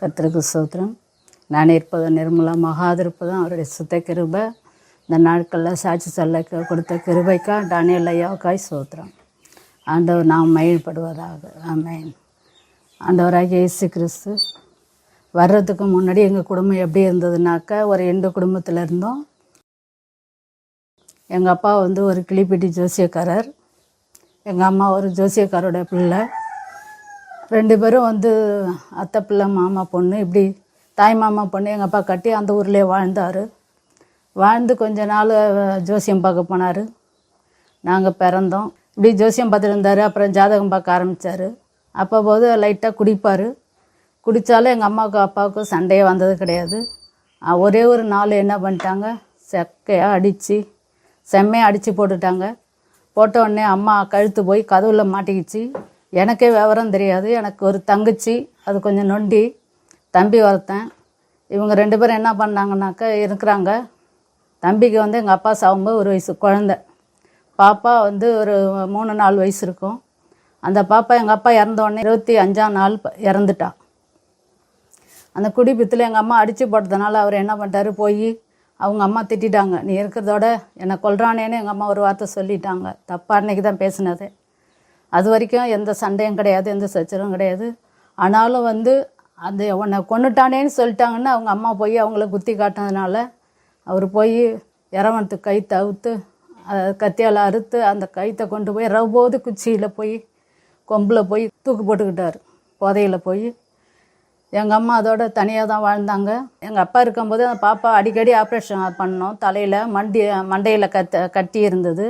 கர்த்தருக்கு சோத்திரம் நான் இருப்பதும் நிர்மலா மகாதிருப்பதும் அவருடைய சுத்த கிருபை. இந்த நாட்களில் சாட்சி சொல்ல க- கொடுத்த கிருபைக்கா டானியல் ஐயாவுக்காய் சோத்திரம் ஆண்டவர் நாம் மயில்படுவதாக ஆமென். ஆண்டவராக இயேசு கிறிஸ்து வர்றதுக்கு முன்னாடி எங்கள் குடும்பம் எப்படி இருந்ததுனாக்கா ஒரு எண்டு குடும்பத்தில் இருந்தோம்? எங்கள் அப்பா வந்து ஒரு கிளிப்பிட்டி ஜோசியக்காரர். எங்கள் அம்மா ஒரு ஜோசியக்காரோட பிள்ளை. ரெண்டு பேரும் வந்து அத்தை பிள்ளை மாமா பொண்ணு இப்படி தாய் மாமா பொண்ணு எங்கள் அப்பா கட்டி அந்த ஊர்லேயே வாழ்ந்தார். வாழ்ந்து கொஞ்ச நாள் ஜோசியம் பார்க்க போனார். நாங்கள் பிறந்தோம். இப்படி ஜோசியம் பார்த்துருந்தார் அப்புறம் ஜாதகம் பார்க்க ஆரம்பித்தார் அப்போ போது லைட்டாக குடிப்பார். குடித்தாலும் எங்கள் அம்மாவுக்கும் அப்பாவுக்கும் சண்டையே வந்தது கிடையாது. ஒரே ஒரு நாள் என்ன பண்ணிட்டாங்க? செக்கையாக அடித்து செம்மையாக அடித்து போட்டுட்டாங்க. போட்ட உடனே அம்மா கழுத்து போய் கதவுல மாட்டிக்கிச்சு. எனக்கே விவரம் தெரியாது. எனக்கு ஒரு தங்கச்சி அது கொஞ்சம் நொண்டி தம்பி வளர்த்தேன். இவங்க ரெண்டு பேரும் என்ன பண்ணாங்கனாக்கா இருக்கிறாங்க. தம்பிக்கு வந்து எங்கள் அப்பா சாகும்போது ஒரு வயசு குழந்த. பாப்பா வந்து ஒரு மூணு நாலு வயசு இருக்கும். அந்த பாப்பா எங்கள் அப்பா இறந்தோடனே இருபத்தி அஞ்சாம் நாள் இறந்துட்டா. அந்த குடிப்பித்தில் எங்கள் அம்மா அடித்து போட்டதுனால அவர் என்ன பண்ணிட்டாரு போய் அவங்க அம்மா திட்டிட்டாங்க. நீ இருக்கிறதோட என்னை கொல்றானேன்னு எங்கள் அம்மா ஒரு வார்த்தை சொல்லிட்டாங்க. தப்பாக அன்னைக்கு தான் பேசினது. அது வரைக்கும் எந்த சண்டையும் கிடையாது எந்த சச்சரவும் கிடையாது. ஆனாலும் வந்து அந்த உன்னை கொன்னுட்டானேன்னு சொல்லிட்டாங்கன்னு அவங்க அம்மா போய் அவங்கள குத்தி காட்டினதுனால அவர் போய் இறவனத்துக்கு கை அவுத்து அதை கத்தியால் அறுத்து அந்த கைத்தை கொண்டு போய் ரவ்வோது குச்சியில் போய் கொம்பில் போய் தூக்கு போட்டுக்கிட்டார். புதையில் போய். எங்கள் அம்மா அதோட தனியாக தான் வாழ்ந்தாங்க. எங்கள் அப்பா இருக்கும்போது அந்த பாப்பா அடிக்கடி ஆப்ரேஷன் பண்ணோம் தலையில் மண்டி மண்டையில் கத்த கட்டி இருந்தது.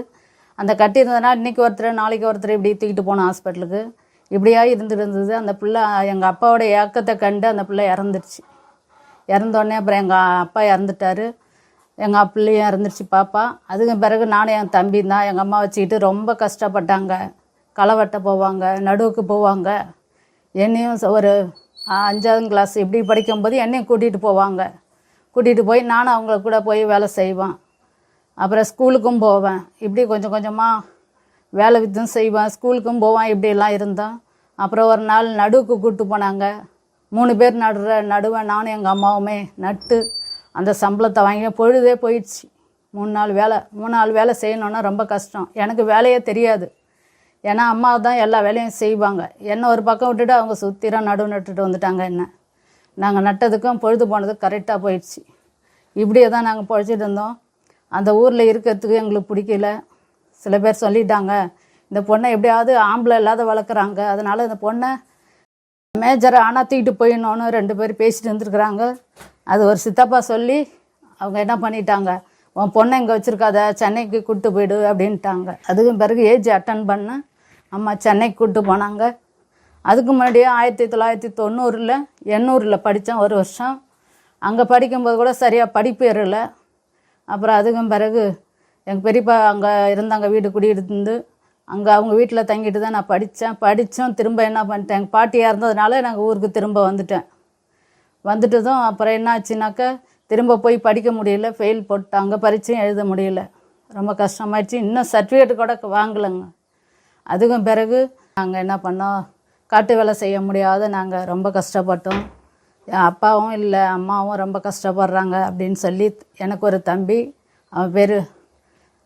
அந்த கட்டி இருந்ததுனால இன்றைக்கி ஒருத்தர் நாளைக்கு ஒருத்தர் இப்படி தூக்கிட்டு போனோம் ஹாஸ்பிட்டலுக்கு. இப்படியா இருந்துருந்தது அந்த பிள்ளை எங்கள் அப்பாவோட ஏக்கத்தை கண்டு அந்த பிள்ளை இறந்துருச்சு இறந்தோடனே அப்புறம் எங்கள் அப்பா இறந்துட்டாரு. எங்கள் பிள்ளையும் இறந்துருச்சு பாப்பா. அதுக்கு பிறகு நானும் என் தம்பி தான் எங்கள் அம்மா வச்சுக்கிட்டு ரொம்ப கஷ்டப்பட்டாங்க. களை வெட்ட போவாங்க நடுவுக்கு போவாங்க. என்னையும் ஒரு அஞ்சாவது கிளாஸ் இப்படி படிக்கும்போது என்னையும் கூட்டிகிட்டு போவாங்க. கூட்டிகிட்டு போய் நானும் அவங்கள கூட போய் வேலை செய்வேன். அப்புறம் ஸ்கூலுக்கும் போவேன். இப்படி கொஞ்சம் கொஞ்சமாக வேலை வித்தும் செய்வேன். ஸ்கூலுக்கும் போவேன் இப்படியெல்லாம் இருந்தோம் அப்புறம் ஒரு நாள் நடுவுக்கு கூப்பிட்டு போனாங்க. மூணு பேர் நடுற நடுவேன் நானும் எங்கள் அம்மாவுமே நட்டு அந்த சம்பளத்தை வாங்கி பொழுதே போயிடுச்சு. மூணு நாள் வேலை மூணு நாள் வேலை செய்யணுன்னா ரொம்ப கஷ்டம். எனக்கு வேலையே தெரியாது. ஏன்னா அம்மா தான் எல்லா வேலையும் செய்வாங்க. என்ன ஒரு பக்கம் விட்டுட்டு அவங்க சுத்திரம் நடுவு நட்டுட்டு வந்துட்டாங்க என்ன. நாங்கள் நட்டதுக்கும் பொழுது போனதுக்கு கரெக்டாக போயிடுச்சு. இப்படியே தான் நாங்கள் பொழைச்சிட்டு இருந்தோம். அந்த ஊரில் இருக்கிறதுக்கு எங்களுக்கு பிடிக்கல. சில பேர் சொல்லிட்டாங்க இந்த பொண்ணை எப்படியாவது ஆம்பளை இல்லாத வளர்க்குறாங்க. அதனால் இந்த பொண்ணை மேஜரை ஆனால் தூக்கிட்டு போயிடணும்னு ரெண்டு பேர் பேசிட்டு இருந்துருக்குறாங்க. அது ஒரு சித்தப்பா சொல்லி அவங்க என்ன பண்ணிட்டாங்க உன் பொண்ணை இங்கே வச்சுருக்காத சென்னைக்கு கூப்பிட்டு போயிடு அப்படின்ட்டாங்க. அதுக்கும் பிறகு ஏஜ் அட்டன் பண்ண அம்மா சென்னைக்கு கூப்பிட்டு போனாங்க. அதுக்கு முன்னாடியே ஆயிரத்தி தொள்ளாயிரத்தி தொண்ணூறில் எண்ணூரில் படித்தேன் ஒரு வருஷம். அங்கே படிக்கும்போது கூட சரியாக படிப்பு ஏறலை. அப்புறம் அதுக்கும் பிறகு எங்கள் பெரியப்பா அங்கே இருந்தாங்க வீடு குடியிருந்து அங்கே அவங்க வீட்டில் தங்கிட்டு தான் நான் படித்தேன் படித்தோம் திரும்ப என்ன பண்ணிட்டேன்? எங்கள் பாட்டியாக இருந்ததுனால நாங்கள் ஊருக்கு திரும்ப வந்துட்டேன். வந்துட்டதும் அப்புறம் என்ன ஆச்சுனாக்கா திரும்ப போய் படிக்க முடியல. ஃபெயில் போட்டாங்க பரீட்சையும் எழுத முடியல. ரொம்ப கஷ்டமாயிடுச்சு. இன்னும் சர்டிஃபிகேட் கூட வாங்கலைங்க. அதுக்கும் பிறகு நாங்கள் என்ன பண்ணோம்? காட்டு வேலை செய்ய முடியாத நாங்கள் ரொம்ப கஷ்டப்பட்டோம். என் அப்பாவும் இல்லை அம்மாவும் ரொம்ப கஷ்டப்படுறாங்க அப்படின்னு சொல்லி எனக்கு ஒரு தம்பி அவன் பேர்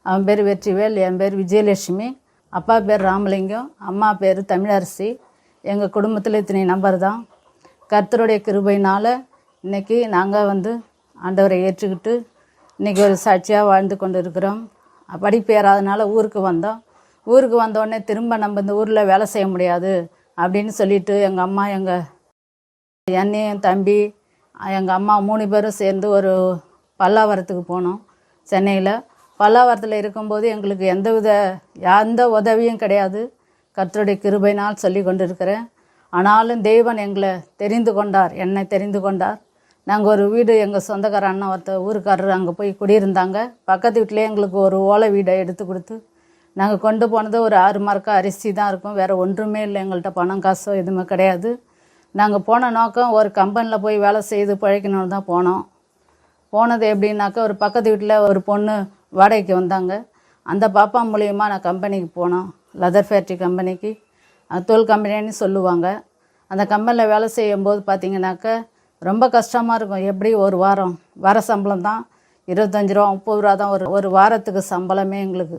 அவன் பேர் வெற்றிவேல் என் பேர் விஜயலட்சுமி. அப்பா பேர் ராமலிங்கம் அம்மா பேர் தமிழரசி. எங்கள் குடும்பத்தில் இத்தனை நம்பர் தான். கர்த்தருடைய கிருபையினால் இன்னைக்கு நாங்கள் வந்து ஆண்டவரை ஏற்றுக்கிட்டு இன்றைக்கி ஒரு சாட்சியாக வாழ்ந்து கொண்டு இருக்கிறோம் படிப்பு ஏறாதனால ஊருக்கு வந்தோம். ஊருக்கு வந்தோடனே திரும்ப நம்ம இந்த ஊரில் வேலை செய்ய முடியாது அப்படின்னு சொல்லிட்டு எங்கள் அம்மா எங்கள் என்னையும் தம்பி எங்கள் அம்மா மூணு பேரும் சேர்ந்து ஒரு பல்லாவரத்துக்கு போனோம் சென்னையில். பல்லாவரத்தில் இருக்கும்போது எங்களுக்கு எந்தவித எந்த உதவியும் கிடையாது. கர்த்தருடைய கிருபைனால் சொல்லி கொண்டிருக்கிறேன். ஆனாலும் தெய்வன் எங்களை தெரிந்து கொண்டார் என்னை தெரிந்து கொண்டார். நாங்கள் ஒரு வீடு எங்கள் சொந்தக்கார அண்ணன் ஒருத்தர் ஊருக்காரர் அங்கே போய் குடியிருந்தாங்க. பக்கத்து வீட்டிலே எங்களுக்கு ஒரு ஓலை வீடை எடுத்து கொடுத்து நாங்கள் கொண்டு போனது ஒரு ஆறு மார்க்கா அரிசி தான் இருக்கும். வேறு ஒன்றுமே இல்லை எங்கள்கிட்ட பணம் காசோ எதுவுமே கிடையாது. நாங்கள் போன நோக்கம் ஒரு கம்பெனியில் போய் வேலை செய்து பழைக்கணும்னு தான் போனோம். போனது எப்படின்னாக்கா ஒரு பக்கத்து வீட்டில் ஒரு பொண்ணு வாடகைக்கு வந்தாங்க. அந்த பாப்பா மூலியமாக நான் கம்பெனிக்கு போனோம். லெதர் ஃபேக்ட்ரி கம்பெனிக்கு தோல் கம்பெனின்னு சொல்லுவாங்க. அந்த கம்பெனியில் வேலை செய்யும்போது பார்த்திங்கனாக்கா ரொம்ப கஷ்டமாக இருக்கும். எப்படி ஒரு வாரம்? வர சம்பளம் தான் இருபத்தஞ்சி ரூபா முப்பது ரூபா தான் ஒரு ஒரு வாரத்துக்கு சம்பளமே எங்களுக்கு.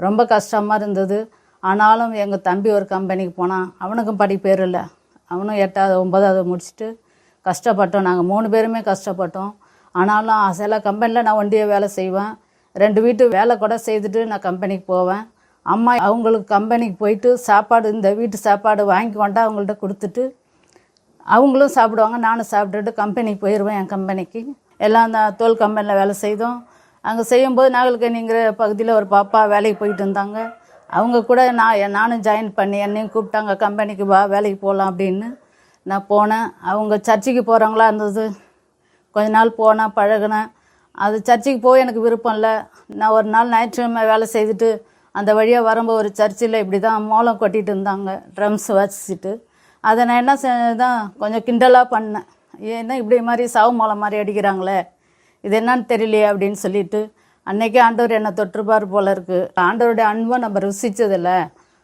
ரொம்ப கஷ்டமாக இருந்தது. ஆனாலும் எங்கள் தம்பி ஒரு கம்பெனிக்கு போனான். அவனுக்கும் படிப்பேர் இல்லை அவனும் எட்டாவது ஒன்பதாவது முடிச்சுட்டு கஷ்டப்பட்டோம். நாங்கள் மூணு பேருமே கஷ்டப்பட்டோம். ஆனாலும் சில கம்பெனியில் நான் ஒண்டியே வேலை செய்வேன். ரெண்டு வீட்டு வேலை கூட செய்துட்டு நான் கம்பெனிக்கு போவேன். அம்மா அவங்களுக்கு கம்பெனிக்கு போயிட்டு சாப்பாடு இந்த வீட்டு சாப்பாடு வாங்கி கொண்டா அவங்கள்ட்ட கொடுத்துட்டு அவங்களும் சாப்பிடுவாங்க. நானும் சாப்பிட்டுட்டு கம்பெனிக்கு போயிடுவேன் என் கம்பெனிக்கு எல்லாம் அந்த தோல் கம்பெனியில் வேலை செய்தோம். அங்கே செய்யும்போது நாகல்கனிங்கிற பகுதியில் ஒரு பாப்பா வேலைக்கு போயிட்டு இருந்தாங்க. அவங்க கூட நான் நானும் ஜாயின் பண்ணி என்னையும் கூப்பிட்டாங்க கம்பெனிக்கு வா வேலைக்கு போகலாம் அப்படின்னு. நான் போனேன். அவங்க சர்ச்சுக்கு போகிறவங்களா இருந்தது. கொஞ்ச நாள் போனேன் பழகினேன். அது சர்ச்சுக்கு போய் எனக்கு விருப்பம் இல்லை. நான் ஒரு நாள் ஞாயிற்றுக்கிழமை வேலை செய்துட்டு அந்த வழியாக வரும்போது ஒரு சர்ச்சில் இப்படி தான் மோளம் கொட்டிகிட்டு இருந்தாங்க ட்ரம்ஸ் வச்சுட்டு. அதை நான் என்ன செஞ்சதான் கொஞ்சம் கிண்டலாக பண்ணேன். ஏன்னா இப்படி மாதிரி சாவு மோளம் மாதிரி அடிக்கிறாங்களே இது என்னன்னு தெரியலையே அப்படின்னு சொல்லிட்டு அன்னைக்கே ஆண்டவர் என்னை தொற்றுப்பார் போல இருக்குது ஆண்டவருடைய அன்பை நம்ம ருசிச்சதில்ல.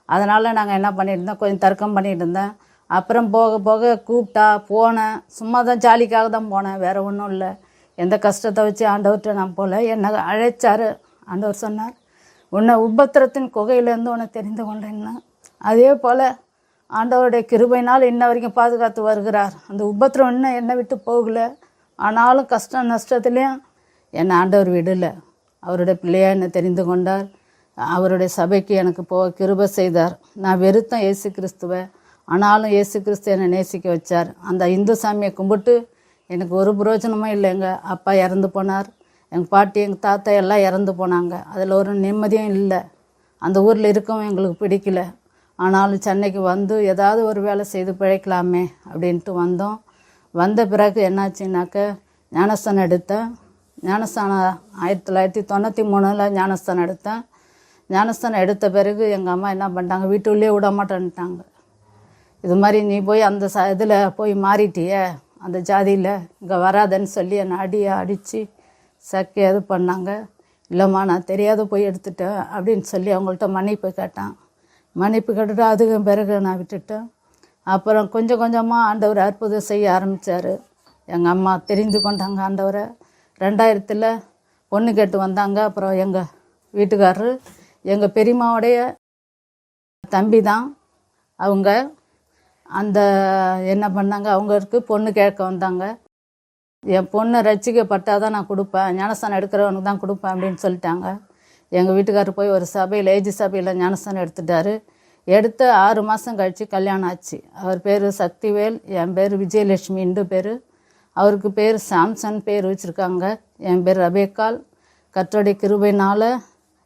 அதனால் நாங்கள் என்ன பண்ணியிருந்தோம்? கொஞ்சம் தர்க்கம் பண்ணிகிட்டு இருந்தேன் அப்புறம் போக போக கூப்பிட்டா போனேன். சும்மா தான் ஜாலிக்காக தான் போனேன். வேறு ஒன்றும் இல்லை. எந்த கஷ்டத்தை வச்சு ஆண்டவர்கிட்ட நான் போகல என்னை அழைச்சாரு. ஆண்டவர் சொன்னார் உன்னை உபத்திரத்தின் குகையிலேருந்து உன்னை தெரிந்து கொண்டேன்னா அதே போல் ஆண்டவருடைய கிருபைனால் இன்ன வரைக்கும் பாதுகாத்து வருகிறார். அந்த உபத்திரம் இன்னும் என்னை விட்டு போகல. ஆனாலும் கஷ்டம் நஷ்டத்துலேயும் என்னை ஆண்டவர் விடலை. அவருடைய பிள்ளையா என்னை தெரிந்து கொண்டார். அவருடைய சபைக்கு எனக்கு போக கிருப செய்தார். நான் வெறுத்தேன் இயேசு கிறிஸ்துவை ஆனாலும் இயேசு கிறிஸ்து என்னை நேசிக்க வச்சார். அந்த இந்து சாமியை கும்பிட்டு எனக்கு ஒரு பிரயோஜனமும் இல்லை எங்கள் அப்பா இறந்து போனார். எங்கள் பாட்டி எங்கள் தாத்தா எல்லாம் இறந்து போனாங்க. அதில் ஒரு நிம்மதியும் இல்லை. அந்த ஊரில் இருக்கவும் எங்களுக்கு பிடிக்கல. ஆனாலும் சென்னைக்கு வந்து ஏதாவது ஒரு வேலை செய்து பிழைக்கலாமே அப்படின்ட்டு வந்தோம். வந்த பிறகு என்னாச்சுனாக்க ஞானஸ்தானம் எடுத்தேன். ஞானஸ்தானம் ஆயிரத்தி தொள்ளாயிரத்தி தொண்ணூற்றி மூணில் ஞானஸ்தானம் எடுத்தேன். ஞானஸ்தானம் எடுத்த பிறகு எங்கள் அம்மா என்ன பண்ணிட்டாங்க வீட்டுள்ளே விட மாட்டேன்ட்டாங்க. இது மாதிரி நீ போய் அந்த ச இதில் போய் மாறிட்டியே அந்த ஜாதியில் இங்கே வராதன்னு சொல்லி என்னை அடியை அடித்து சக்கை இது பண்ணாங்க. இல்லைம்மா நான் தெரியாத போய் எடுத்துட்டேன் அப்படின்னு சொல்லி அவங்கள்ட்ட மன்னிப்பு கேட்டான். மன்னிப்பு கேட்டுட்டு அதுக்கு பிறகு நான் விட்டுட்டேன். அப்புறம் கொஞ்சம் கொஞ்சமாக ஆண்டவர் அற்புதம் செய்ய ஆரம்பித்தார் எங்கள் அம்மா தெரிந்து கொண்டாங்க ஆண்டவரை. ரெண்டாயிரத்தில் பொண்ணு கேட்டு வந்தாங்க. அப்புறம் எங்கள் வீட்டுக்காரரு எங்கள் பெரியம்மாவுடைய தம்பி தான் அவங்க அந்த என்ன பண்ணாங்க? அவங்களுக்கு பொண்ணு கேட்க வந்தாங்க. என் பொண்ணை ரசிக்கப்பட்டால் தான் நான் கொடுப்பேன். ஞானஸ்தானம் எடுக்கிறவனுக்கு தான் கொடுப்பேன் அப்படின்னு சொல்லிட்டாங்க. எங்கள் வீட்டுக்காரர் போய் ஒரு சபையில் ஏஜி சபையில் ஞானஸ்தானம் எடுத்துட்டாரு. எடுத்து ஆறு மாதம் கழித்து கல்யாணம் ஆச்சு. அவர் பேர் சக்திவேல் என் பேர் விஜயலட்சுமின்னு பேர். அவருக்கு பேர் சாம்சன் பேர் வச்சுருக்காங்க. என் பேர் ரபேக்கால் கத்தோடைய கிருபைனால்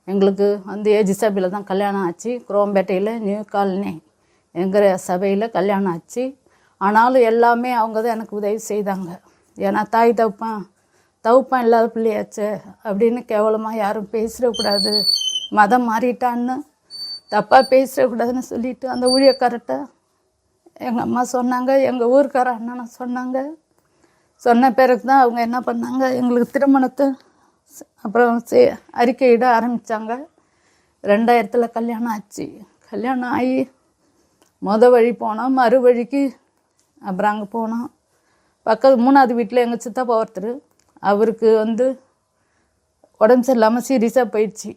எங்களுக்கு வந்து ஏஜி சபையில் தான் கல்யாணம் ஆச்சு. குரோம்பேட்டையில் நியூ காலனி எங்கிற சபையில் கல்யாணம் ஆச்சு. ஆனாலும் எல்லாமே அவங்க தான் எனக்கு உதவி செய்தாங்க. ஏன்னா தாய் தவுப்பான் தவுப்பான் இல்லாத பிள்ளையாச்சே அப்படின்னு கேவலமாக யாரும் பேசிடக்கூடாது. மதம் மாறிட்டான்னு தப்பாக பேசிடக்கூடாதுன்னு சொல்லிவிட்டு அந்த ஊழியக்காரர்கிட்ட எங்கள் அம்மா சொன்னாங்க எங்கள் ஊருக்கார அண்ணனை சொன்னாங்க. சொன்ன பிறகு தான் அவங்க என்ன பண்ணாங்க? எங்களுக்கு திருமணத்தை அப்புறம் சே அறிக்கையிட ஆரம்பித்தாங்க ரெண்டாயிரத்தில் கல்யாணம் ஆச்சு. கல்யாணம் ஆகி மொத வழி போனோம். மறு வழிக்கு அப்புறம் அங்கே போனோம். பக்கத்து மூணாவது வீட்டில் எங்கள் சித்தப்பா ஒருத்தர். அவருக்கு வந்து உடம்பு சரியில்லாமல் சீரியஸாக போயிடுச்சு.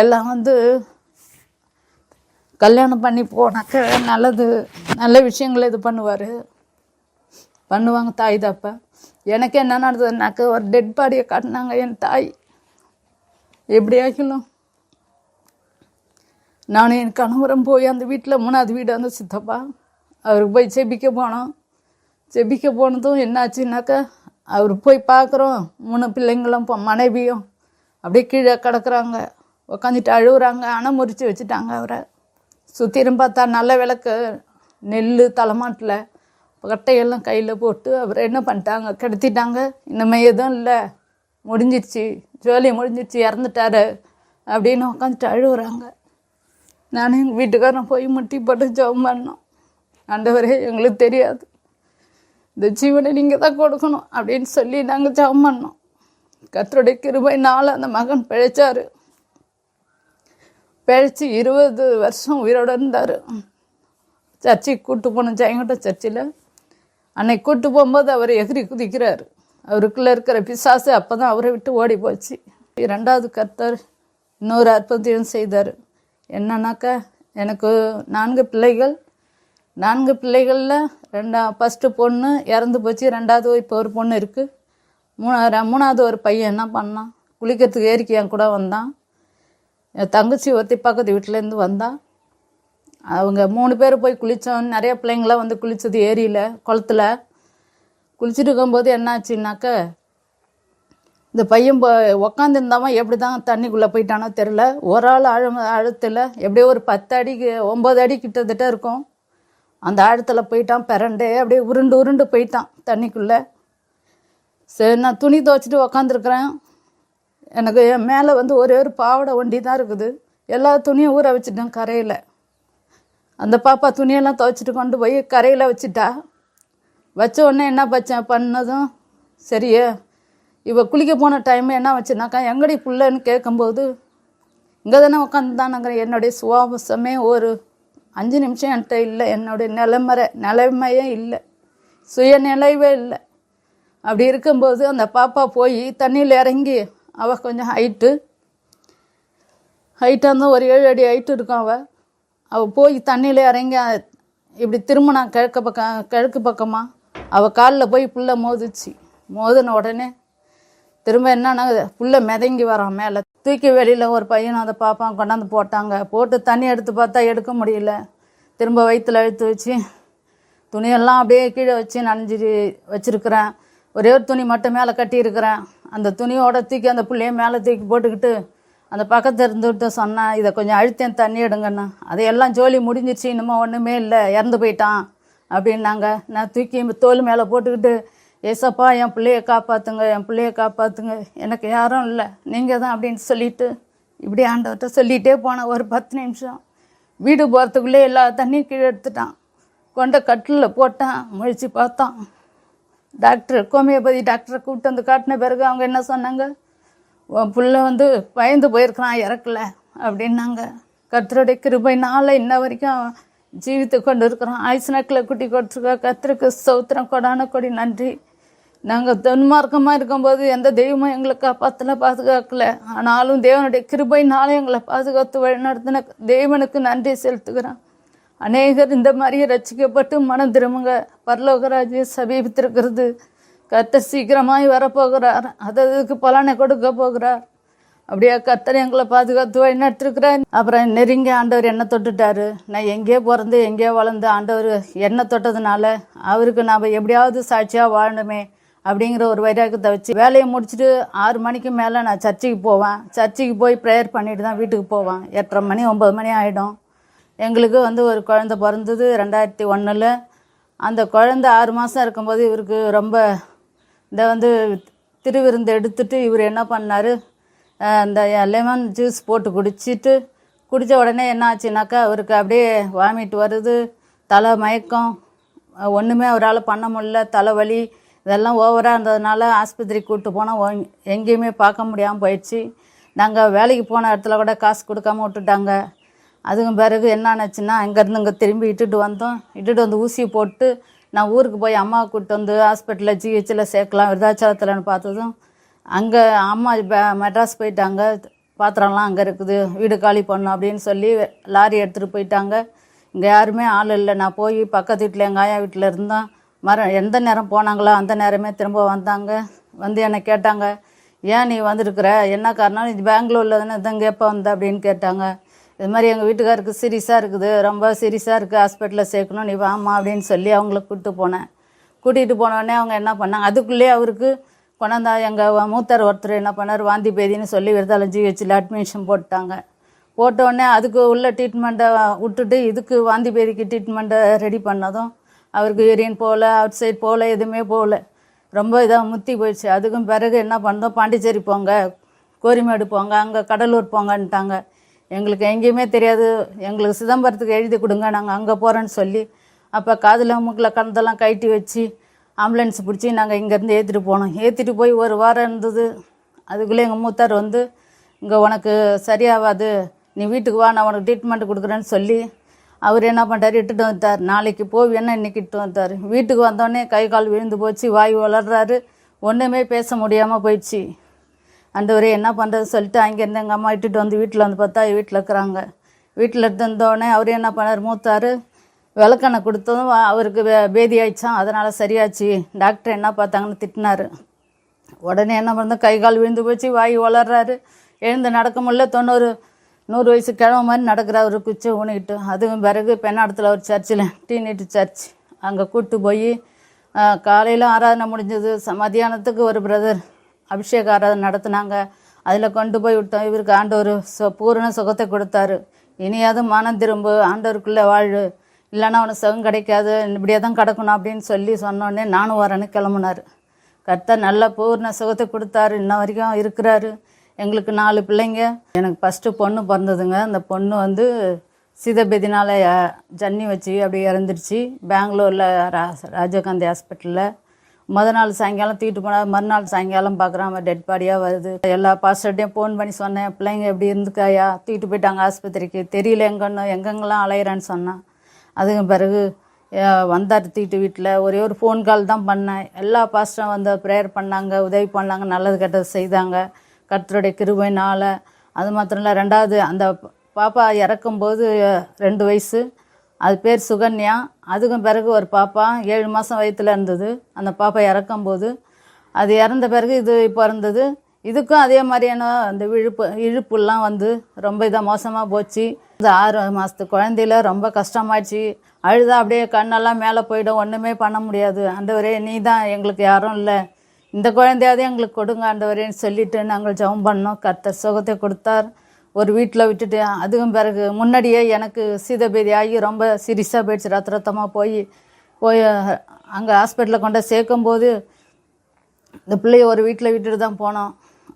எல்லாம் வந்து கல்யாணம் பண்ணி போனாக்க நல்லது நல்ல விஷயங்களை இது பண்ணுவார். பண்ணுவாங்க தாய் தப்பா. எனக்கு என்ன நடந்ததுனாக்க ஒரு டெட் பாடியை காட்டினாங்க என் தாய். எப்படி ஆகிலும் நானும் என் கணவரும் போய் அந்த வீட்டில் மூணாவது வீடு வந்து சித்தப்பா. அவருக்கு போய் செபிக்க போனோம். செபிக்க போனதும் என்னாச்சுனாக்கா அவர் போய் பார்க்குறோம் மூணு பிள்ளைங்களும் இப்போ மனைவியும் அப்படியே கீழே கிடக்குறாங்க. உக்காந்துட்டு அழுகுறாங்க. அணை முறித்து வச்சுட்டாங்க அவரை. சுற்றிலும் பார்த்தா நல்ல விளக்கு நெல் தலைமாட்டில். கட்டையெல்லாம் கையில் போட்டு அவர் என்ன பண்ணிட்டாங்க? கிடத்திட்டாங்க. இனிமேல் எதுவும் இல்லை. முடிஞ்சிருச்சு. ஜோலி முடிஞ்சிருச்சு. இறந்துட்டாரு. அப்படின்னு உட்காந்துட்டு அழுகுறாங்க நானும் எங்கள் வீட்டுக்காரன் போய் முட்டி போட்டு ஜெபம் பண்ணோம். ஆண்டவரே எங்களுக்கு தெரியாது. இந்த ஜீவனை நீங்கள் தான் கொடுக்கணும் அப்படின்னு சொல்லி நாங்கள் ஜெபம் பண்ணோம். கத்தருடைய கிருபை நாள் அந்த மகன் பிழைச்சார். பிழைச்சி இருபது வருஷம் உயிரோட இருந்தார். சர்ச்சுக்கு கூப்பிட்டு போனோம் ஜெயங்கொண்ட சர்ச்சில் அன்னைக்கு கூட்டு போகும்போது அவர் எகிரி குதிக்கிறார். அவருக்குள்ளே இருக்கிற பிசாசு அப்போ தான் அவரை விட்டு ஓடி போச்சு. ரெண்டாவது கர்த்தர் இன்னொரு அற்புதத்தையும் செய்தார். என்னன்னாக்கா எனக்கு நான்கு பிள்ளைகள். நான்கு பிள்ளைகளில் ரெண்டா ஃபஸ்ட்டு பொண்ணு இறந்து போச்சு ரெண்டாவது இப்போ ஒரு பொண்ணு இருக்குது மூணா மூணாவது ஒரு பையன் என்ன பண்ணான்? குளிக்கிறதுக்கு ஏரிக்கையான் என் கூட வந்தான். என் தங்கச்சி ஒருத்தி பக்கத்து வீட்டிலேருந்து வந்தான் அவங்க மூணு பேர் போய் குளித்தோம் நிறைய பிள்ளைங்களாம் வந்து குளித்தது ஏரியில் குளத்துல. குளிச்சுட்டு இருக்கும்போது என்னாச்சுனாக்க இந்த பையன் உக்காந்துருந்தாமல் எப்படி தான் தண்ணிக்குள்ளே போயிட்டானோ தெரில ஒரு ஆள் ஆழம் ஆழத்தில் எப்படியோ ஒரு பத்து அடிக்கு ஒம்பது அடி கிட்டத்தட்ட இருக்கும். அந்த ஆழத்தில் போயிட்டான் பிறண்டே அப்படியே உருண்டு உருண்டு போயிட்டான் தண்ணிக்குள்ளே. சரி நான் துணி துவைச்சிட்டு உக்காந்துருக்குறேன். எனக்கு என் மேலே வந்து ஒரே ஒரு பாவாடை ஒண்டி தான் இருக்குது. எல்லா துணியும் ஊற வச்சுட்டேன் கரையில். அந்த பாப்பா துணியெல்லாம் துவைச்சிட்டு கொண்டு போய் கரையில் வச்சுட்டா. வச்ச உடனே என்ன பச்சேன் பண்ணதும் சரியே இவள் குளிக்க போன டைம் என்ன வச்சுனாக்கா எங்கடி புள்ளன்னு கேட்கும்போது இங்கே தானே உட்காந்துதானுங்கிறேன் என்னுடைய சுவாபசமே ஒரு அஞ்சு நிமிஷம் என்கிட்ட இல்லை. என்னுடைய நிலைமறை நிலைமையே இல்லை. சுயநிலைவே இல்லை. அப்படி இருக்கும்போது அந்த பாப்பா போய் தண்ணியில் இறங்கி அவள் கொஞ்சம் ஹைட்டு ஹைட்டாக இருந்தால் ஒரு ஏழு அடி ஹைட்டு இருக்கும் அவள் அவள் போய் தண்ணியில் இறங்கி இப்படி திரும்பினா கிழக்கு பக்கம் கிழக்கு பக்கமாக அவள் காலில் போய் புள்ள மோதிச்சு. மோதின உடனே திரும்ப என்னன்னா புள்ள மிதங்கி வரான் மேலே. தூக்கி வெளியில் ஒரு பையன் அதை பார்ப்பான் கொண்டாந்து போட்டாங்க. போட்டு தண்ணி எடுத்து பார்த்தா எடுக்க முடியல. திரும்ப வயிற்றுல அழுத்து வச்சு துணியெல்லாம் அப்படியே கீழே வச்சு நனைஞ்சி வச்சுருக்கிறேன். ஒரே ஒரு துணி மட்டும் மேலே கட்டியிருக்கிறேன். அந்த துணியோட தூக்கி அந்த பிள்ளைய மேலே தூக்கி போட்டுக்கிட்டு அந்த பக்கத்து இருந்துகிட்ட சொன்னேன் இதை கொஞ்சம் அழுத்தேன் தண்ணி எடுங்கன்னு அதையெல்லாம் ஜோலி முடிஞ்சிருச்சு இன்னமும் ஒன்றுமே இல்லை இறந்து போயிட்டான். அப்படின்னாங்க. நான் தூக்கி தோல் மேலே போட்டுக்கிட்டு ஏசப்பா என் பிள்ளைய காப்பாற்றுங்க என் பிள்ளைய காப்பாற்றுங்க எனக்கு யாரும் இல்லை. நீங்கள் தான் அப்படின்னு சொல்லிட்டு இப்படி ஆண்டவர்கிட்ட சொல்லிகிட்டே போனேன் ஒரு பத்து நிமிஷம். வீடு போகிறதுக்குள்ளே எல்லா தண்ணியும் கீழே எடுத்துட்டான். கொண்ட கட்டிலில் போட்டான். முழிச்சு பார்த்தான். டாக்டர் ஹோமியோபதி டாக்டரை கூப்பிட்டு வந்து காட்டின பிறகு அவங்க என்ன சொன்னாங்க? புள்ள வந்து பயந்து போயிருக்கிறான் இறக்கல அப்படின்னாங்க. கத்தருடைய கிருபை நாளை இன்ன வரைக்கும் ஜீவித்து கொண்டு இருக்கிறான் ஆயுசு குட்டி கொடுத்துருக்கா கத்திரிக்கு சௌத்திரம் கொடான கொடி நன்றி. நாங்கள் துன்மார்க்கமாக இருக்கும்போது எந்த தெய்வமும் எங்களை காப்பாற்றல பாதுகாக்கல. ஆனாலும் தேவனுடைய கிருபைனால எங்களை பாதுகாத்து வழிநடத்தின தேவனுக்கு நன்றி செலுத்துகிறேன் அநேகர் இந்த மாதிரியே ரசிக்கப்பட்டு மனம் திரும்புங்க. பரலோகராஜ்ய சமீபித்திருக்கிறது. கத்தர் சீக்கிரமாய் வரப்போகிறார். அதற்கு பலனை கொடுக்க போகிறார். அப்படியே கத்தர் எங்களை பாதுகாத்து வழி நடத்திருக்கிறார். அப்புறம் நெருங்கி ஆண்டவர் என்ன தொட்டுட்டாரு. நான் எங்கேயோ பிறந்து எங்கேயோ வளர்ந்து ஆண்டவர் என்ன தொட்டதுனால அவருக்கு நாம் எப்படியாவது சாட்சியாக வாழணுமே அப்படிங்கிற ஒரு வைராக்கத்தை வச்சு வேலையை முடிச்சுட்டு ஆறு மணிக்கு மேலே நான் சர்ச்சுக்கு போவேன். சர்ச்சுக்கு போய் ப்ரேயர் பண்ணிட்டு தான் வீட்டுக்கு போவேன். எட்டரை மணி ஒம்பது மணி ஆகிடும் எங்களுக்கு வந்து ஒரு குழந்தை பிறந்தது ரெண்டாயிரத்தி ஒன்றில் அந்த குழந்தை ஆறு மாதம் இருக்கும்போது இவருக்கு ரொம்ப இந்த வந்து திருவிருந்து எடுத்துட்டு இவர் என்ன பண்ணார்? அந்த லெமன் ஜூஸ் போட்டு குடிச்சிட்டு குடித்த உடனே என்ன ஆச்சுனாக்கா அவருக்கு அப்படியே வாமிட் வருது தலை மயக்கம் ஒன்றுமே அவரால் பண்ண முடியல தலைவலி இதெல்லாம் ஓவராக இருந்ததுனால ஆஸ்பத்திரிக்கு கூப்பிட்டு போனால் எங்கேயுமே பார்க்க முடியாமல் போயிடுச்சு. நாங்கள் வேலைக்கு போன இடத்துல கூட காசு கொடுக்காம விட்டுட்டாங்க. அதுக்கும் பிறகு என்ன ஆச்சுன்னா அங்கேருந்து இங்கே திரும்பி இட்டுட்டு வந்தோம். இட்டுட்டு வந்து ஊசி போட்டு நான் ஊருக்கு போய் அம்மாவை கூப்பிட்டு வந்து ஹாஸ்பிட்டலில் ஜிஹெச்சில் சேர்க்கலாம் விருதாச்சலத்தில்னு பார்த்ததும் அங்கே அம்மா பே- மெட்ராஸ் போயிட்டாங்க. பாத்திரம்லாம் அங்கே இருக்குது வீடு காலி பண்ணும் அப்படின்னு சொல்லி லாரி எடுத்துகிட்டு போயிட்டாங்க. இங்கே யாருமே ஆள் இல்லை. நான் போய் பக்கத்து வீட்டில் எங்கள் ஆயா வீட்டில் இருந்தேன் மர எந்த நேரம் போனாங்களோ அந்த நேரமே திரும்ப வந்தாங்க. வந்து என்னை கேட்டாங்க ஏன் நீ வந்திருக்கிற? என்ன காரணம்? இது பெங்களூரில் தானே இதான் எப்போ வந்த? அப்படின்னு கேட்டாங்க. இது மாதிரி எங்கள் வீட்டுக்காருக்கு சீரியஸாக இருக்குது. ரொம்ப சீரியஸாக இருக்குது ஹாஸ்பிட்டலில் சேர்க்கணும். நீ வாம்மா அப்படின்னு சொல்லி அவங்கள கூப்பிட்டு போனேன். கூட்டிகிட்டு போனோடனே அவங்க என்ன பண்ணாங்க? அதுக்குள்ளேயே அவருக்கு கொண்டாந்தா எங்கள் மூத்தர் ஒருத்தர் என்ன பண்ணார்? வாந்தி பேதின்னு சொல்லி விருதாலம் ஜிஹெச்சில் அட்மிஷன் போட்டாங்க. போட்டோடனே அதுக்கு உள்ள ட்ரீட்மெண்ட்டை விட்டுட்டு இதுக்கு வாந்தி பேதிக்கு ட்ரீட்மெண்ட்டை ரெடி பண்ணதும் அவருக்கு யூரியன் போகல அவுட் சைட் போகல எதுவுமே போகல ரொம்ப இதாக முத்தி போயிடுச்சு. அதுக்கும் பிறகு என்ன பண்ணோம்? பாண்டிச்சேரி போங்க கோரிமேடு போங்க அங்கே கடலூர் போங்கன்ட்டாங்க. எங்களுக்கு எங்கேயுமே தெரியாது. எங்களுக்கு சிதம்பரத்துக்கு எழுதி கொடுங்க நாங்கள் அங்கே போகிறோன்னு சொல்லி அப்போ காதில் மூக்கில் கணத்தெல்லாம் கழட்டி வச்சு ஆம்புலன்ஸ் பிடிச்சி நாங்கள் இங்கேருந்து ஏற்றிட்டு போனோம். ஏற்றிட்டு போய் ஒரு வாரம் இருந்தது. அதுக்குள்ளே எங்கள் மூத்தார் வந்து இங்கே உனக்கு சரியாகாது. நீ வீட்டுக்கு வா நான் உனக்கு ட்ரீட்மெண்ட் கொடுக்குறேன்னு சொல்லி அவர் என்ன பண்ணுறாரு இட்டுட்டு வந்துட்டார். நாளைக்கு போய் என்ன இன்னைக்கு இட்டு வந்தார் வீட்டுக்கு வந்தோடனே கை கால் விழுந்து போச்சு வாய் வளர்றாரு. ஒன்றுமே பேச முடியாமல் போயிடுச்சு. ஆண்டவரே என்ன பண்ணுறது சொல்லிட்டு அங்கேருந்து எங்கள் அம்மா இட்டுட்டு வந்து வீட்டில் வந்து பார்த்தா வீட்டில் இருக்கிறாங்க. வீட்டில் இருந்தோடனே அவர் என்ன பண்ணார்? மூத்தார் விளக்கெண்ணை கொடுத்ததும் அவருக்கு வே- பேதி ஆயிடுச்சான் அதனால் சரியாச்சு. டாக்டர் என்ன பார்த்தாங்கன்னு திட்டினார். உடனே என்ன பண்ணுறது கை கால் விழுந்து போச்சு. வாய் வளர்றாரு. எழுந்து நடக்க முடியல. தொண்ணூறு நூறு வயசு கிழமை மாதிரி நடக்கிறார். ஒரு குச்சி ஊனிக்கிட்டு. அதுவும் பிறகு பெண்ணாடத்தில் ஒரு சர்ச்சில் டீனிட்டு சர்ச். அங்கே கூப்பிட்டு போய் காலையில் ஆராதனை முடிஞ்சது. ச- மத்தியானத்துக்கு ஒரு பிரதர் அபிஷேக ஆராதனை நடத்துனாங்க. அதில் கொண்டு போய் விட்டோம். இவருக்கு ஆண்டவர் சு பூரண சுகத்தை கொடுத்தாரு. இனியாவது மனம் திரும்பு ஆண்டவருக்குள்ளே வாழ் இல்லைன்னா அவனுக்கு சுகம் கிடைக்காது. இப்படியே தான் கிடக்கணும் அப்படின்னு சொல்லி சொன்னோடனே நானும் வரேன்னு கிளம்புனார். கர்த்தர் நல்ல பூர்ண சுகத்தை கொடுத்தாரு. இன்ன வரைக்கும் இருக்கிறாரு. எங்களுக்கு நாலு பிள்ளைங்க. எனக்கு ஃபஸ்ட்டு பொண்ணு பிறந்ததுங்க. அந்த பொண்ணு வந்து சீதபேதினால் ஜன்னி வச்சு அப்படியே இறந்துருச்சு. பெங்களூரில் ரா ராஜீவ்காந்தி ஹாஸ்பிட்டலில் முத நாள் சாயங்காலம் தூக்கிட்டு போனால் மறுநாள் சாயங்காலம் பார்க்குறான் டெட் பாடியாக வருது. எல்லா பாஸ்டர்ட்டையும் ஃபோன் பண்ணி சொன்னேன் பிள்ளைங்க எப்படி இருந்துக்காயா? தூக்கிட்டு போயிட்டாங்க ஆஸ்பத்திரிக்கு. தெரியல எங்கன்னு எங்கெங்கெல்லாம் அலையிறான்னு சொன்னான். அதுக்கு பிறகு வந்தார் தூக்கிட்டு வீட்டில். ஒரே ஒரு ஃபோன் கால் தான் பண்ணேன். எல்லா பாஸ்டரும் வந்து ப்ரேயர் பண்ணாங்க உதவி பண்ணாங்க நல்லது கெட்டது செய்தாங்க. கர்த்தருடைய கிருபைனால் அது மாத்திரம் இல்லை ரெண்டாவது அந்த பாப்பா இறக்கும்போது ரெண்டு வயசு. அது பேர் சுகன்யா. அதுக்கும் பிறகு ஒரு பாப்பா ஏழு மாதம் வயித்துல இருந்தது. அந்த பாப்பா இறக்கும்போது அது இறந்த பிறகு இது இப்போ இருந்தது. இதுக்கும் அதே மாதிரியான அந்த விழுப்பு இழுப்புலாம் வந்து ரொம்ப இதாக மோசமாக போச்சு. இந்த ஆறு மாதத்து குழந்தையில ரொம்ப கஷ்டமாயிடுச்சு. அழுதா அப்படியே கண்ணெல்லாம் மேலே போயிடும். ஒன்றுமே பண்ண முடியாது. ஆண்டவரே நீ தான் எங்களுக்கு யாரும் இல்லை. இந்த குழந்தையாவது எங்களுக்கு கொடுங்க ஆண்டவரேன்னு சொல்லிட்டு நாங்கள் ஜெபம் பண்ணோம். கர்த்தர் சுகத்தை கொடுத்தார். ஒரு வீட்டில் விட்டுட்டு அதுக்கும் பிறகு முன்னாடியே எனக்கு சீதபேதி ஆகி ரொம்ப சீரியஸாக போயிடுச்சு ரத்த ரத்தமாக போய் போய் அங்கே ஹாஸ்பிட்டலில் கொண்டு சேர்க்கும் சேர்க்கும்போது இந்த பிள்ளைய ஒரு வீட்டில் விட்டுட்டு தான் போனோம்.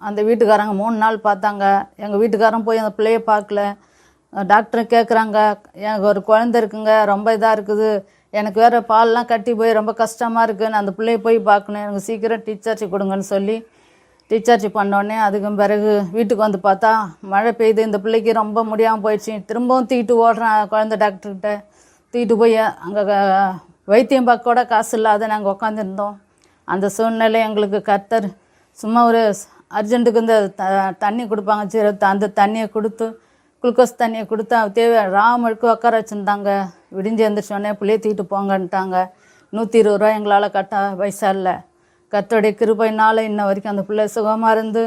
அந்த வீட்டுக்காரங்க மூணு நாள் பார்த்தாங்க. எங்கள் வீட்டுக்காரன் போய் அந்த பிள்ளைய பார்க்கல. டாக்டர் கேட்குறாங்க எனக்கு ஒரு குழந்த இருக்குங்க ரொம்ப இதாக இருக்குது. எனக்கு வேறு பால்லாம் கட்டி போய் ரொம்ப கஷ்டமாக இருக்குதுன்னு அந்த பிள்ளைய போய் பார்க்கணும். எனக்கு சீக்கிரம் டீச்சர்ஸ் கொடுங்கன்னு சொல்லி டிஸ்சார்ஜ் பண்ணோடனே அதுக்கும் பிறகு வீட்டுக்கு வந்து பார்த்தா மழை பெய்யுது இந்த பிள்ளைக்கு ரொம்ப முடியாமல் போயிடுச்சு. திரும்பவும் தூக்கிட்டு ஓடுறேன் குழந்தை டாக்டர்கிட்ட தூக்கிட்டு போய் அங்கே வைத்தியம் பார்க்க கூட காசு இல்லாத நாங்கள் உட்காந்துருந்தோம் அந்த சூழ்நிலை எங்களுக்கு கர்த்தர் சும்மா ஒரு அர்ஜென்ட்டுக்கு இந்த த- தண்ணி கொடுப்பாங்க. சரி அந்த தண்ணியை கொடுத்து குளுக்கோஸ் தண்ணியை கொடுத்து தேவை தேவை ராமழுக்கு உட்கார வச்சுருந்தாங்க. விடிஞ்சு எழுந்திரிச்சோடனே பிள்ளைய தூக்கிட்டு போங்கன்ட்டாங்க. நூற்றி இருபது ரூபா எங்களால் கட்ட பைசா இல்லை. கத்தோடைய கிருபையினால் இன்ன வரைக்கும் அந்த பிள்ளை சுகமாக இருந்து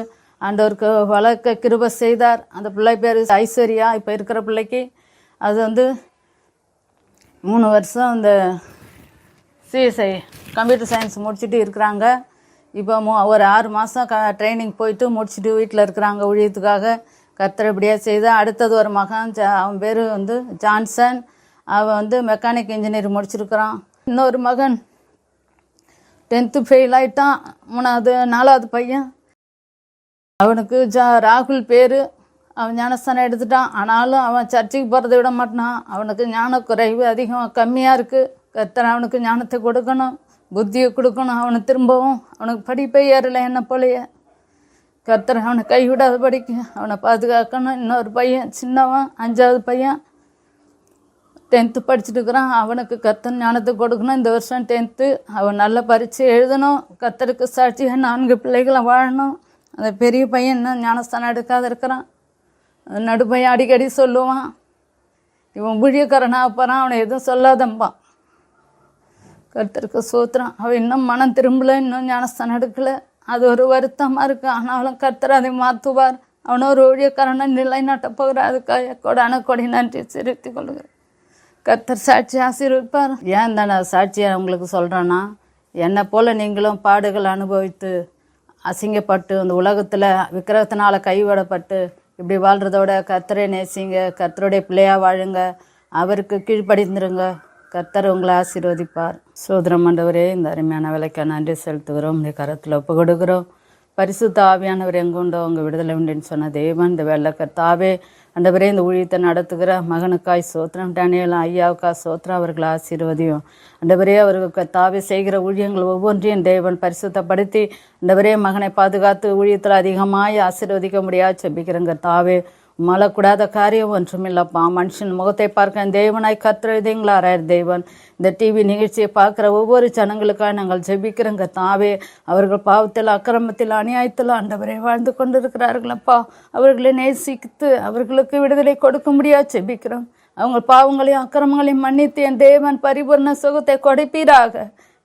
ஆண்டவருக்கு வளர்க்க கிருபை செய்தார். அந்த பிள்ளை பேர் ஐஸ்வர்யா இப்போ இருக்கிற பிள்ளைக்கு அது வந்து மூணு வருஷம் அந்த சிஎஸ்ஐ கம்ப்யூட்டர் சயின்ஸ் முடிச்சுட்டு இருக்கிறாங்க. இப்போ மோ ஒரு ஆறு மாதம் க ட்ரைனிங் போயிட்டு முடிச்சுட்டு வீட்டில் இருக்கிறாங்க ஊழியத்துக்காக. கர்த்தர் இப்படியே செய்து. அடுத்தது ஒரு மகன் அவன் பேர் வந்து ஜான்சன். அவன் வந்து மெக்கானிக் இன்ஜினியர் முடிச்சிருக்கிறான். இன்னொரு மகன் டென்த்து ஃபெயில் ஆயிட்டான். மூணாவது நாலாவது பையன். அவனுக்கு ஜா ராகுல் பேர். அவன் ஞானஸ்தானம் எடுத்துட்டான். ஆனாலும் அவன் சர்ச்சுக்கு போகிறத விட மாட்டான். அவனுக்கு ஞான குறைவு அதிகம் கம்மியாக இருக்குது கர்த்தர் அவனுக்கு ஞானத்தை கொடுக்கணும். புத்தியை கொடுக்கணும் அவனை திரும்பவும். அவனுக்கு படிப்பே ஏறலை என்ன போலயே. கர்த்தர் அவனை கைவிடாத படிக்க அவனை பாதுகாக்கணும். இன்னொரு பையன் சின்னவன். அஞ்சாவது பையன். டென்த்து படிச்சுட்டுக்கிறான் அவனுக்கு கத்தன் ஞானத்தை கொடுக்கணும். இந்த வருஷம் டென்த்து அவன் நல்ல பரீட்சை எழுதணும். கத்தருக்கு சாட்சியாக நான்கு பிள்ளைகளை வாழணும். அந்த பெரிய பையன் இன்னும் ஞானஸ்தானம் எடுக்காத இருக்கிறான். நடுப்பையன் அடிக்கடி சொல்லுவான். இவன் ஊழியக்காரனாக போகிறான் அவனை எதுவும் சொல்லாதம்பான் கருத்தருக்கு சோத்துறான் அவன் இன்னும் மனம் திரும்பலை. இன்னும் ஞானஸ்தானம் எடுக்கலை. அது ஒரு வருத்தமாக இருக்குது ஆனாலும் கர்த்தர் அதை மாற்றுவார் அவனை ஒரு ஊழியக்காரனை நிலைநாட்ட போகிறார். அதுக்காக கொடான கொடி நன்றி செலுத்திக் கொள்கிறேன் கர்த்தர் சாட்சி ஆசீர்வதிப்பார் ஏன் தானே சாட்சியை உங்களுக்கு சொல்கிறேன்னா என்னை போல் நீங்களும் பாடுகள் அனுபவித்து அசிங்கப்பட்டு இந்த உலகத்தில் விக்கிரகத்தினால் கைவிடப்பட்டு இப்படி வாழ்கிறதோட கத்தரை நேசிங்க கர்த்தருடைய பிள்ளையாக வாழுங்க அவருக்கு கீழ்ப்படிந்துருங்க. கர்த்தர் உங்களை ஆசீர்வதிப்பார். சோதரம் ஆண்டவரே இந்த அருமையான விலைக்கு நன்றி செலுத்துகிறோம். இந்த கரத்தில் ஒப்பு கொடுக்குறோம். பரிசுத்த ஆவியானவர் எங்குண்டோ உங்கள் விடுதலை உண்டுன்னு சொன்ன தேவன் இந்த வெள்ளை கர்த்தாவே ஆண்டவரே இந்த ஊழியத்தை நடத்துகிற மகனுக்காய் சோத்திரம் டேனியல் ஐயாவுக்கா சோத்திரம் அவர்கள் ஆசீர்வதியும். ஆண்டவரே அவர்களுக்கு தாவே செய்கிற ஊழியங்கள் ஒவ்வொன்றையும் தேவன் பரிசுத்தப்படுத்தி ஆண்டவரே மகனை பாதுகாத்து ஊழியத்தில் அதிகமாய் ஆசீர்வதிக்க முடியாது செபிக்கிறேங்க தாவே. மலக்கூடாத காரியம் ஒன்றுமில்லப்பா. மனுஷன் முகத்தை பார்க்க தேவனாய் கத்துறதுங்களாரார் தேவன். இந்த டிவி நிகழ்ச்சியை பார்க்குற ஒவ்வொரு ஜனங்களுக்காக நாங்கள் ஜெபிக்கிறோங்க தாவே அவர்கள் பாவத்தில் அக்கிரமத்தில் அநியாயத்தில் ஆண்டவரை வாழ்ந்து கொண்டிருக்கிறார்களப்பா. அவர்களை நேசித்து அவர்களுக்கு விடுதலை கொடுக்க முடியாது ஜெபிக்கிறோம். அவங்க பாவங்களையும் அக்கிரமங்களையும் மன்னித்து என் தேவன் பரிபூர்ண சுகத்தை கொடுப்பீராக.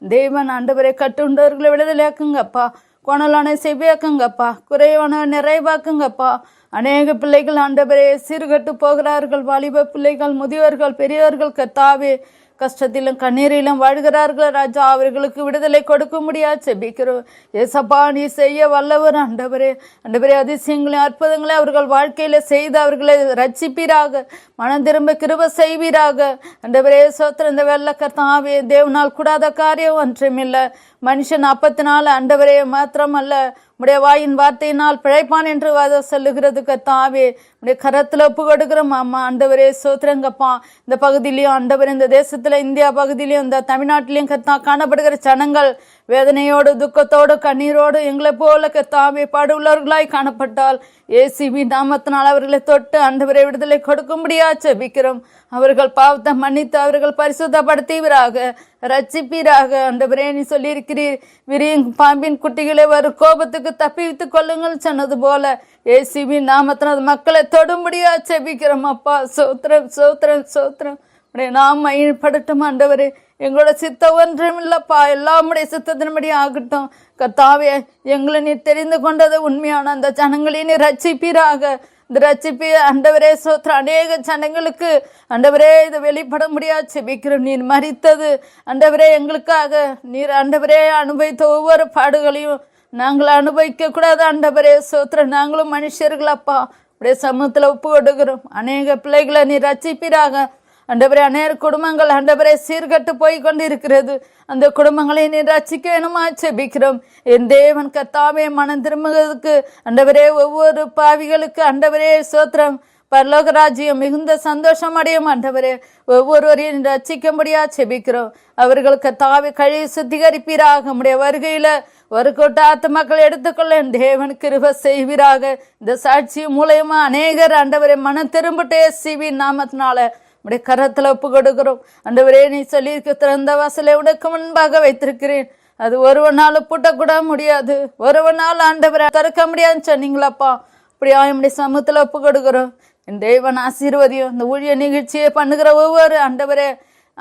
தேவன் ஆண்டவரை கட்டுண்டவர்களை விடுதலையாக்குங்கப்பா. கொணலான செவ்வியாக்குங்கப்பா குறைவான நிறைவாக்குங்கப்பா. அநேக பிள்ளைகள் ஆண்டவரே சீர்கட்டு போகிறார்கள் வாலிப பிள்ளைகள் முதியோர்கள் பெரியவர்கள் கத்தாவே கஷ்டத்திலும் கண்ணீரிலும் வாழ்கிறார்கள் ராஜா அவர்களுக்கு விடுதலை கொடுக்க முடியாது செபிக்கிறோம் ஏசப்பா நீ செய்ய வல்லவர் அண்டவரே ஆண்டவரே அதிசயங்களையும் அற்புதங்களையும் அவர்கள் வாழ்க்கையில் செய்து அவர்களை ரட்சிப்பீராக. மனம் திரும்ப கிருப செய்வீராக. ஆண்டவரே சோத்திர இந்த வெள்ளக்கர்த்தாவே தேவனால் கூடாத காரியம் ஒன்றுமில்லை. மனுஷன் அப்பத்தினால் அண்டவரே மாத்திரமல்ல உடைய வாயின் வார்த்தையினால் பிழைப்பான் என்று வாத சொல்லுகிறது கத்தாவே. உடைய கரத்தில் ஒப்பு கொடுக்குறோம் அம்மா அண்டவரே சோத்திரங்கப்பா. இந்த பகுதியிலையும் அண்டவர் இந்த தேசத்தில் இந்தியா பகுதியிலையும் இந்த தமிழ்நாட்டிலையும் கத்தா காணப்படுகிற ஜனங்கள் வேதனையோடு துக்கத்தோடு கண்ணீரோடு எங்களை போல கத்தாவே பாடுள்ளவர்களாய் காணப்பட்டால் ஏசிபி நாமத்தினால் அவர்களை தொட்டு அண்டவரை விடுதலை கொடுக்க முடியாச்சு செபிக்கிறோம். அவர்கள் பாவத்தை மன்னித்து அவர்கள் பரிசுத்தப்படுத்தீவராக. ரட்சிப்பீராக ஆண்டவரே நீ சொல்லியிருக்கிறீர். விரியும் பாம்பின் குட்டிகளை வரும் கோபத்துக்கு தப்பிவித்துக் கொள்ளுங்கள் சொன்னது போல ஏசிபி நாமத்தினது மக்களை தொடும்படியா செபிக்கிறோம். அப்பா சோத்திரம் சோத்திரம் சோத்திரம். உடைய நாம் மயில்படட்டும் ஆண்டவரே. எங்களோட சித்தம் ஒன்றும் இல்லைப்பா எல்லாமுடைய சித்தத்தின்படி ஆகட்டும். கத்தாவே எங்களை நீ தெரிந்து கொண்டது உண்மையான அந்த ஜனங்களை நீ ரட்சிப்பீராக. இந்த ரட்சிப்பி அண்டவரே சோத்திர அநேக ஜனங்களுக்கு அண்டவரே இதை வெளிப்பட முடியாது செபிக்கிறோம் நீர் மறித்தது அண்டவரே எங்களுக்காக நீர் அண்டவரே அனுபவித்த ஒவ்வொரு பாடுகளையும் நாங்கள் அனுபவிக்க கூடாது அண்டவரே சோத்திர நாங்களும் மனுஷர்களப்பா அப்படியே சமூகத்தில் ஒப்பு கொடுக்கிறோம் அநேக பிள்ளைகளை நீ ரச்சிப்பீராக அண்டபரே அநேக குடும்பங்கள் அண்டபரே சீர்கட்டு போய் கொண்டு இருக்கிறது அந்த குடும்பங்களை நீ ரசிக்க வேணுமா செபிக்கிறோம். என் தேவன் கத்தாவே மனம் திரும்புவதற்கு ஆண்டவரே ஒவ்வொரு பாவிகளுக்கு அண்டவரே சோத்திரம். பரலோக ராஜ்யம் மிகுந்த சந்தோஷம் அடையும் ஆண்டவரே. ஒவ்வொருவரையும் ரசிக்கும்படியா செபிக்கிறோம். அவர்களுக்கு தாவி கழிவு சுத்திகரிப்பீராக. நம்முடைய வருகையில் ஒரு கூட்ட ஆத்மாக்கள் எடுத்துக்கொள்ள என் தேவன் கிருப செய்வீராக. இந்த சாட்சி மூலயமா அநேகர் ஆண்டவரை மனம் திரும்பிட்டே சிவி நாமத்தினால. உடைய கரத்தில் ஒப்பு கொடுக்கிறோம். ஆண்டவரே நீ சொல்லியிருக்க திறந்த வாசலை உனக்கு முன்பாக வைத்திருக்கிறேன். அது ஒருவனால் பூட்டக்கூட முடியாது. ஒருவனால் ஆண்டவரை திறக்க முடியாதுன்னு சொன்னீங்களாப்பா. இப்படி ஆயமுடைய சமூகத்தில் ஒப்பு கொடுக்குறோம். என் தேவன் ஆசீர்வதியும் இந்த ஊழிய நிகழ்ச்சியை பண்ணுகிற ஒவ்வொரு ஆண்டவரே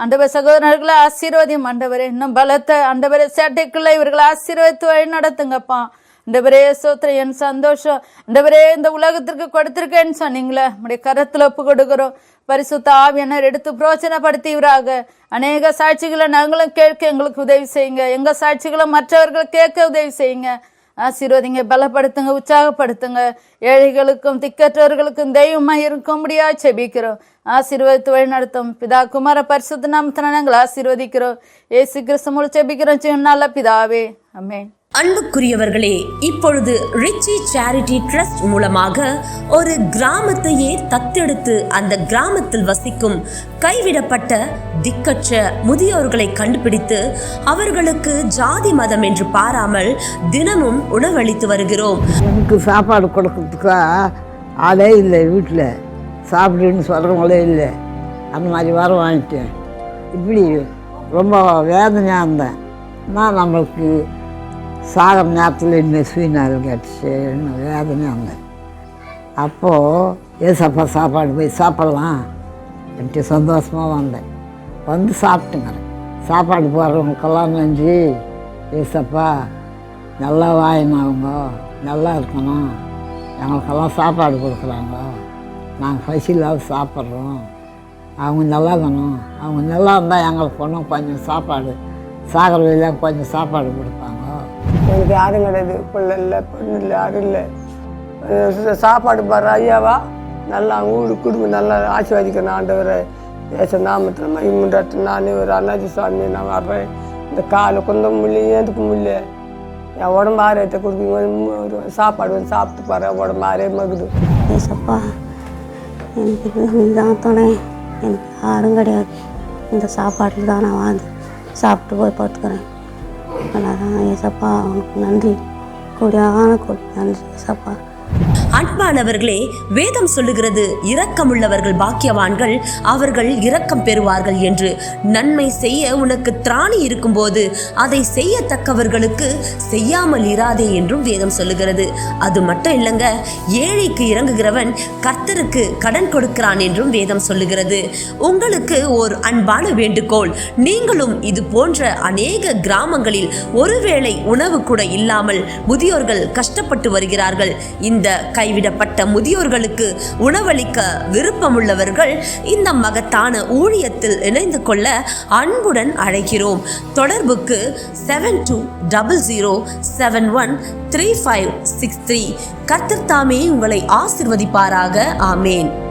ஆண்டவர் சகோதரர்களை ஆசீர்வதியும். ஆண்டவரே இன்னும் பலத்தை ஆண்டவரே சேட்டைக்குள்ளே இவர்களை ஆசீர்வதித்து வழி நடத்துங்கப்பா. ஆண்டவரே சோத்திர என் சந்தோஷம். ஆண்டவரே இந்த உலகத்திற்கு கொடுத்துருக்கேன்னு சொன்னீங்களே. நம்முடைய கரத்தில் ஒப்பு கொடுக்குறோம். பரிசுத்த ஆவியனர் எடுத்து பிரோச்சனப்படுத்தியவராக அநேக சாட்சிகளை நாங்களும் கேட்க எங்களுக்கு உதவி செய்யுங்க. எங்க சாட்சிகளை மற்றவர்களை கேட்க உதவி செய்யுங்க. ஆசீர்வதிங்க பலப்படுத்துங்க உற்சாகப்படுத்துங்க. ஏழைகளுக்கும் திக்கற்றவர்களுக்கும் தெய்வமாக இருக்கும்படியா செபிக்கிறோம். ஆசீர்வதித்து வழி நடத்தும் பிதா குமார பரிசுத்த நாமத்தின நாங்கள் ஆசீர்வதிக்கிறோம். ஏசு கிறிஸ்து செபிக்கிறோம். சின்ன பிதாவே. அமேன் அன்புக்குரியவர்களே இப்பொழுது ரிச்சி சேரிட்டி ட்ரஸ்ட் மூலமாக ஒரு கிராமத்தையே தத்தெடுத்து அந்த கிராமத்தில் வசிக்கும் கைவிடப்பட்ட திக்கற்ற முதியோர்களை கண்டுபிடித்து அவர்களுக்கு ஜாதி மதம் என்று பாராமல் தினமும் உணவளித்து வருகிறோம். எனக்கு சாப்பாடு கொடுக்கறதுக்கா ஆளே இல்லை வீட்டில். சாப்பிடுன்னு சொல்கிறவங்களே இல்லை. அந்த மாதிரி வர வாங்கிட்டேன். இப்படி ரொம்ப வேதனையாக இருந்தேன். நான் நம்மளுக்கு சாகிற நேரத்தில் இன்னும் சுயநாள் கேட்டுச்சு வேதனையாக இருந்தேன் அப்போது ஏசப்பா சாப்பாடு போய் சாப்பிட்லாம் அப்படின்ட்டு சந்தோஷமாக வந்தேன் வந்து சாப்பிட்டுங்க சாப்பாடு போடுறவங்களுக்கெல்லாம் நன்றி ஏசப்பா நல்லா வாயினா அவங்க நல்லா இருக்கணும் எங்களுக்கெல்லாம் சாப்பாடு கொடுக்குறாங்க நாங்கள் பசியில்லாத சாப்பிட்றோம் அவங்க நல்லா இருக்கணும் அவங்க நல்லா இருந்தால் எங்களுக்கு ஒன்றும் கொஞ்சம் சாப்பாடு சாகிற வழியில் கொஞ்சம் சாப்பாடு கொடுப்பாங்க எனக்கு யாரும் கிடையாது. பிள்ளை இல்லை பொண்ணு இல்லை யாரும் இல்லை. சாப்பாடு பாரு ஐயாவா? நல்லா ஊடு குடும்பம் நல்லா ஆசீர்வதிக்கணும் ஆண்டவரை. தேச நாமத்தில் மகிமுண்டாட்டு நான் ஒரு அண்ணாஜி சுவாமி நான் வர்றேன் இந்த காலை கொஞ்சம் முடியல ஏந்துக்க முடியல என் உடம்பு ஆரோக்கியத்தை கொடுக்குங்க. ஒரு சாப்பாடு வந்து சாப்பிட்டு பாரு உடம்பு ஆரே மகுது. ஏசப்பா எனக்கு இதுதான் துணை எனக்கு யாரும் கிடையாது. இந்த சாப்பாட்டில் தான் நான் வாழ்ந்து சாப்பிட்டு போய் பார்த்துக்கிறேன். அதான் ஏசப்பா அவனுக்கு நன்றி. கொடியான கொடி. நன்றி ஏசப்பா. அன்பானவர்களே வேதம் சொல்லுகிறது இரக்கமுள்ளவர்கள் பாக்கியவான்கள் அவர்கள் இரக்கம் பெறுவார்கள் என்று. நன்மை செய்ய உனக்கு திராணி இருக்கும்போது அதை செய்யத்தக்கவர்களுக்கு செய்யாமல் இராதே என்றும் வேதம் சொல்லுகிறது. அது மட்டும் இல்லைங்க ஏழைக்கு இறங்குகிறவன் கர்த்தருக்கு கடன் கொடுக்கிறான் என்றும் வேதம் சொல்லுகிறது. உங்களுக்கு ஒரு அன்பான வேண்டுகோள். நீங்களும் இது போன்ற அநேக கிராமங்களில் ஒருவேளை உணவு கூட இல்லாமல் முதியோர்கள் கஷ்டப்பட்டு வருகிறார்கள். இந்த கைவிடப்பட்ட முதியோர்களுக்கு உணவளிக்க விருப்பமுள்ளவர்கள் இந்த மகத்தான ஊழியத்தில் இணைந்து கொள்ள அன்புடன் அழைக்கிறோம். தொடர்புக்கு seven two double zero seven one three five six three கர்த்தர் தாமே உங்களை ஆசிர்வதிப்பாராக. ஆமேன்.